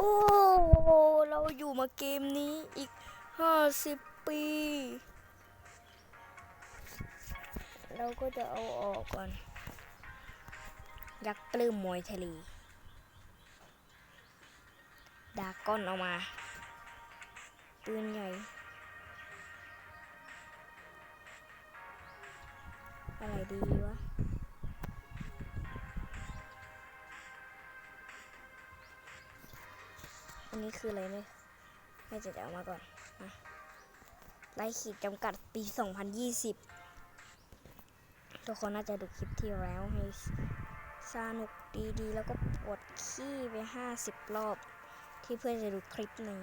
โอ้เราอยู่มาเกมนี้อีกห้าสิบปี เราก็จะเอาออกก่อน ยักษ์ปลื้มมวยทะเลดากก้อนเอามาปืนใหญ่ อะไรดีวะ นนี้คืออะไรเนี่ไม่จะเอามาก่อนไล่ขีดจำกัดปี 2020 ทุกคนน่าจะดูคลิปที่แล้วให้สนุกดีๆ แล้วก็ปวดขี้ไป 50 รอบ ที่เพื่อนจะดูคลิปนี้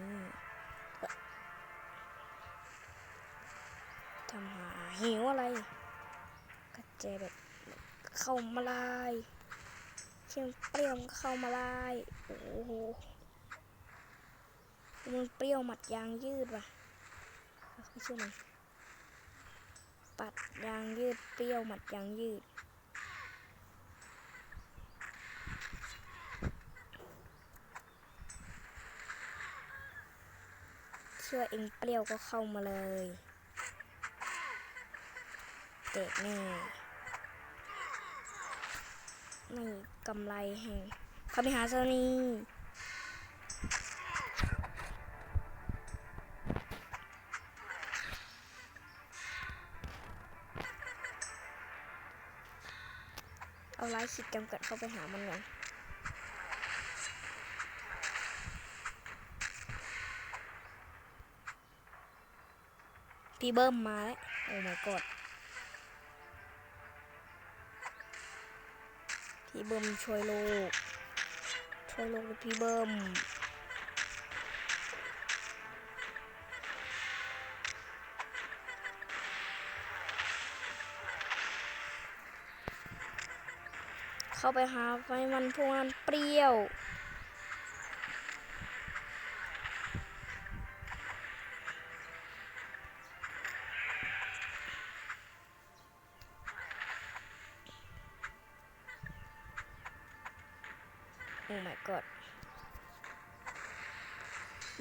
ทำหาหิวอะไรก็เจแบบเข้ามาลายเชียงเปรี้ยมเข้ามาลาย โอ้โห มันเปรี้ยวหมัดยางยืดว่ะเขาชื่อมันปัดยางยืดเปรี้ยวหมัดยางยืด เชื่อเองเปรี้ยวก็เข้ามาเลยเตะแน่ไม่กำไรแห่งพระมิหาโซนี เอาไลฟ์ขีดจำกัดเข้าไปหามันก่อนพี่เบิ้มมาแล้ว โอ้ my god พี่เบิ้มช่วยโลก ช่วยโลกเลยพี่เบิ้ม เข้าไปหาไฟมันพวกมันเปรี้ยวโอ้ my god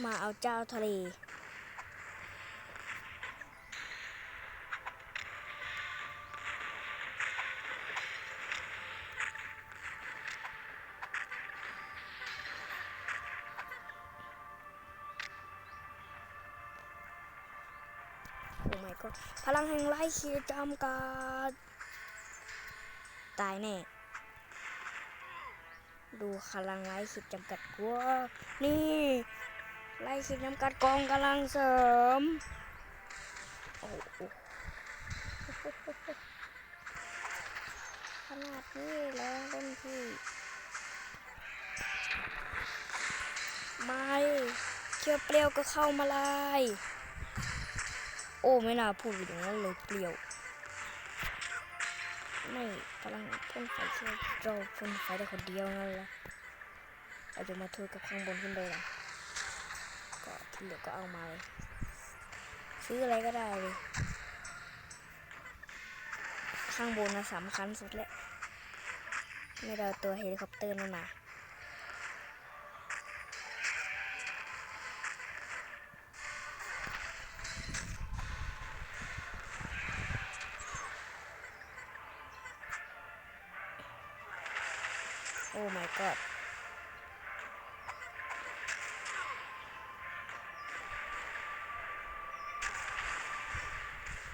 มาเอาเจ้าทะเล my god พลังแห่งไล่ขีดจำกัด ตายแน่ ดูพลังไล่ขีดจำกัดกลัวนี่ไล่ขีดจำกัดกองกำลังเสริม โอ้โหขนาดนี้แล้วเล่นพี่ไม่เชื่อเปรี้ยวก็เข้ามาไล่ โอ้ไม่น่าพูดอย่างนั้นเลยเปรี้ยว ไม่พลังพ่นไฟแค่เราพ่นไฟได้คนเดียวนั่นแหละเราจะมาทุยกับข้างบนขึ้นไปหรอก็ที่เหลือก็เอามาเลย ซื้ออะไรก็ได้เลย ข้างบนนะสำคัญสุดแหละไม่ได้เอาตัวเฮลิคอปเตอร์นั่นมา โอ้ my god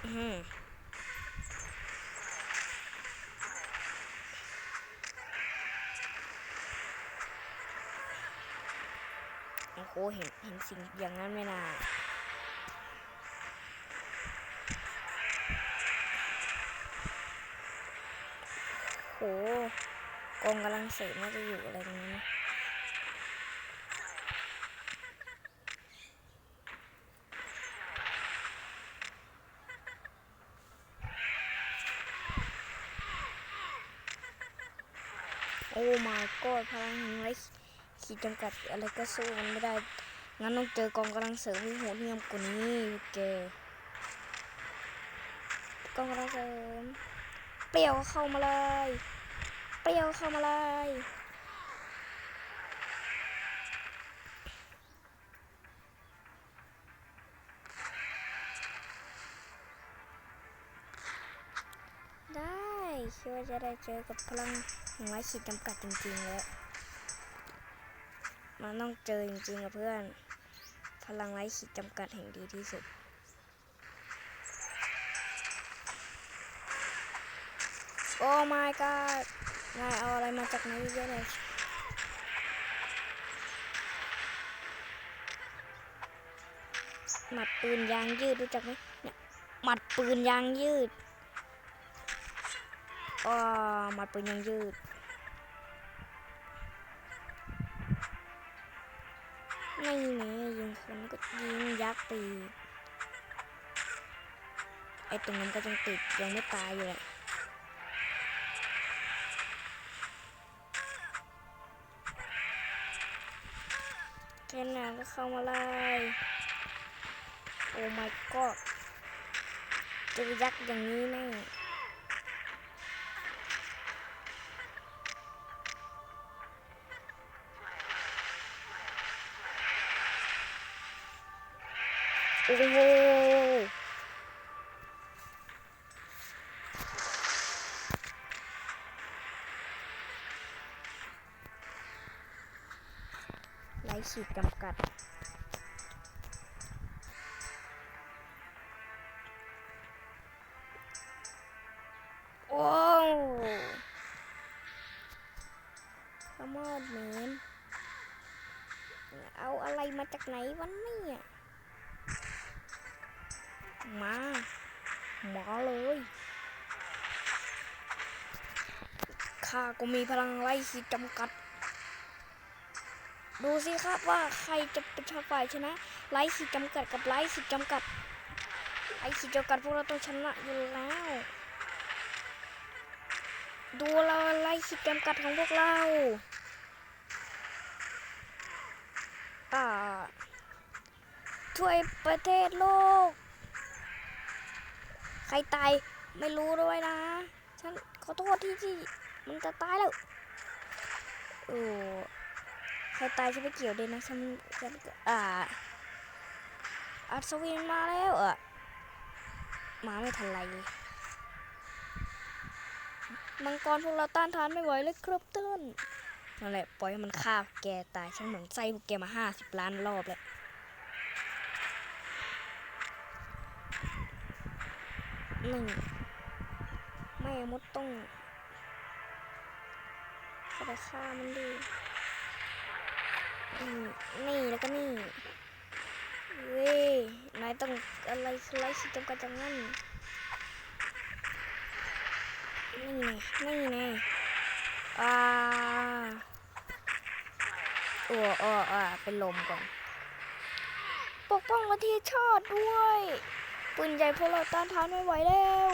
อืมโอ้โหเห็นเห็นสิ่งอย่างนั้นไม่น่าโอ้ กองกำลังเสริมน่าจะอยู่อะไรตรงนี้นะโอ้ my god พลังแห่งไรขีดจำกัดอะไรก็สู้มันไม่ได้ งั้นต้องเจอกองกำลังเสริมที่โหดเหี้ยมกว่านี้แกกองกำลังเสริม เปรี้ยวเข้ามาเลย เปรี้ยวทำอะไรได้คิดว่าจะได้เจอกับพลังไร้ขีดจำกัดจริงๆแล้วมันต้องเจอจริงๆกับเพื่อน พลังไร้ขีดจำกัดแห่งดีที่สุดโอ้ my god นายเอาอะไรมาจากไหนเยอะเลยหมัดปืนยางยืดรู้จักไหมเนี่ยหมัดปืนยางยืดอ๋อหมัดปืนยางยืดไม่แน่ยิงคนก็ยิงยักษ์ตีไอ้ตรงนั้นก็ยังติดยังไม่ตายอยู่เลย แค่นั้นก็เข้ามาไล่โอ้ my god เจอยักษ์อย่างนี้แน่โอ้โห ขีดจำกัด โอ้ขมอดเหมนเอาอะไรมาจากไหนวันนี้มา หมาเลยข้าก็มีพลังไล่ขีดจำกัด ดูสิครับว่าใครจะเป็นฝ่ายชนะไล่ขีดจำกัดกับไล่ขีดจำกัดไล่ขีดจำกัดพวกเราต้องชนะอยู่แล้ว ดูเราไล่ขีดจำกัดของพวกเราอ่าช่วยประเทศโลก ใครตายไม่รู้ด้วยนะ ฉันขอโทษที่ที่มันจะตายแล้วโอ้ ครตายฉันไม่เกี่ยวเลยนะฉันฉันอ่าอัศวินมาแล้วเออมาไม่ทันไรเลยมังกรพวกเราต้านทานไม่ไหวเลยครับท่านนั่นแหละปล่อยให้มันฆ่าแกตายฉันเหมือนไส้พวกแกมาห้าสิบล้านรอบแล้วนี่งแม่มดต้องเข้าไปฆ่ามันดิ นี่ แล้วก็นี่ เว้ยนายต้องอะไรไล่สิจำกัดจังงั้นนี่ไงนี่ไงอ่าโอ้โอ้อ่าเป็นลมก่อน ปกป้องประเทศชาติด้วยปืนใหญ่พวกเราต้านทานไม่ไหวแล้ว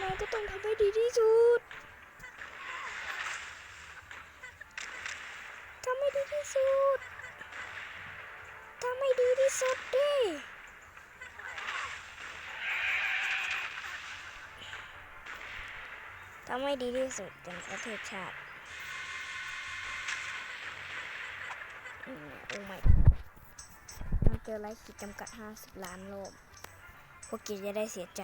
นายก็ต้องทำให้ดีที่สุดทำให้ ดีที่สุดทำให้ดีที่สุดดิทำให้ดีที่สุดจนประเทศชาติอืมโอ้ไม่มันเจอไรขีดจำกัด 50 ล้านโลกพวกกีจะได้เสียใจ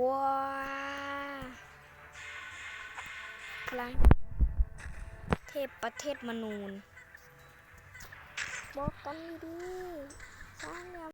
ว้า พลังเทพประเทศมนูนบอกกันดีๆสร้างยา